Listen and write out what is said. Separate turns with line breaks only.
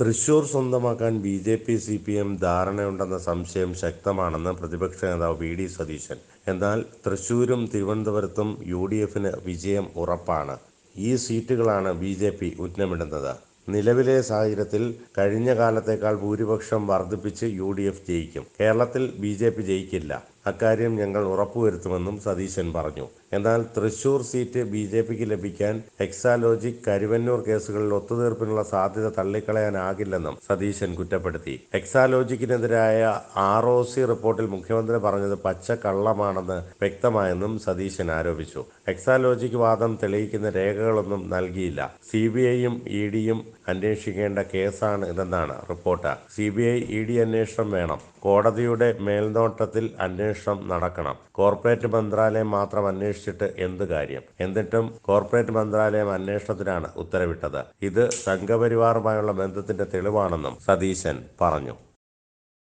തൃശൂർ സ്വന്തമാക്കാൻ B J P C P M ധാരണയുണ്ടെന്ന സംശയം ശക്തമാണെന്ന് പ്രതിപക്ഷ നേതാവ് വി ഡി സതീശൻ. എന്നാൽ തൃശൂരും തിരുവനന്തപുരത്തും യു ഡി എഫിന് വിജയം ഉറപ്പാണ്. ഈ സീറ്റുകളാണ് ബി ജെ പി ഉന്നമിടുന്നത്. നിലവിലെ സാഹചര്യത്തിൽ കഴിഞ്ഞ കാലത്തേക്കാൾ ഭൂരിപക്ഷം വർദ്ധിപ്പിച്ച് യു ഡി എഫ് ജയിക്കും. കേരളത്തിൽ ബി ജെ പി ജയിക്കില്ല. അക്കാര്യം ഞങ്ങൾ ഉറപ്പുവരുത്തുമെന്നും സതീശൻ പറഞ്ഞു. എന്നാൽ തൃശൂർ സീറ്റ് ബി ജെ പിക്ക് ലഭിക്കാൻ എക്സാലോജിക് കരുവന്നൂർ കേസുകളിൽ ഒത്തുതീർപ്പിനുള്ള സാധ്യത തള്ളിക്കളയാനാകില്ലെന്നും സതീശൻ കുറ്റപ്പെടുത്തി. എക്സാലോജിക്കിനെതിരായ ആർ ഒ സി റിപ്പോർട്ടിൽ മുഖ്യമന്ത്രി പറഞ്ഞത് പച്ച കള്ളമാണെന്ന് വ്യക്തമായെന്നും സതീശൻ ആരോപിച്ചു. എക്സാലോജിക് വാദം തെളിയിക്കുന്ന രേഖകളൊന്നും നൽകിയില്ല. സി ബി ഐയും ഇ ഡിയും അന്വേഷിക്കേണ്ട കേസാണ് ഇതെന്നാണ് report. C B I E D അന്വേഷണം വേണം. കോടതിയുടെ മേൽനോട്ടത്തിൽ അന്വേഷണം നടക്കണം. കോർപ്പറേറ്റ് മന്ത്രാലയം മാത്രം അന്വേഷിച്ചിട്ട് എന്ത് കാര്യം? എന്നിട്ടും കോർപ്പറേറ്റ് മന്ത്രാലയം അന്വേഷണത്തിനാണ് ഉത്തരവിട്ടത്. ഇത് സംഘപരിവാറുമായുള്ള ബന്ധത്തിന്റെ തെളിവാണെന്നും സതീശൻ പറഞ്ഞു.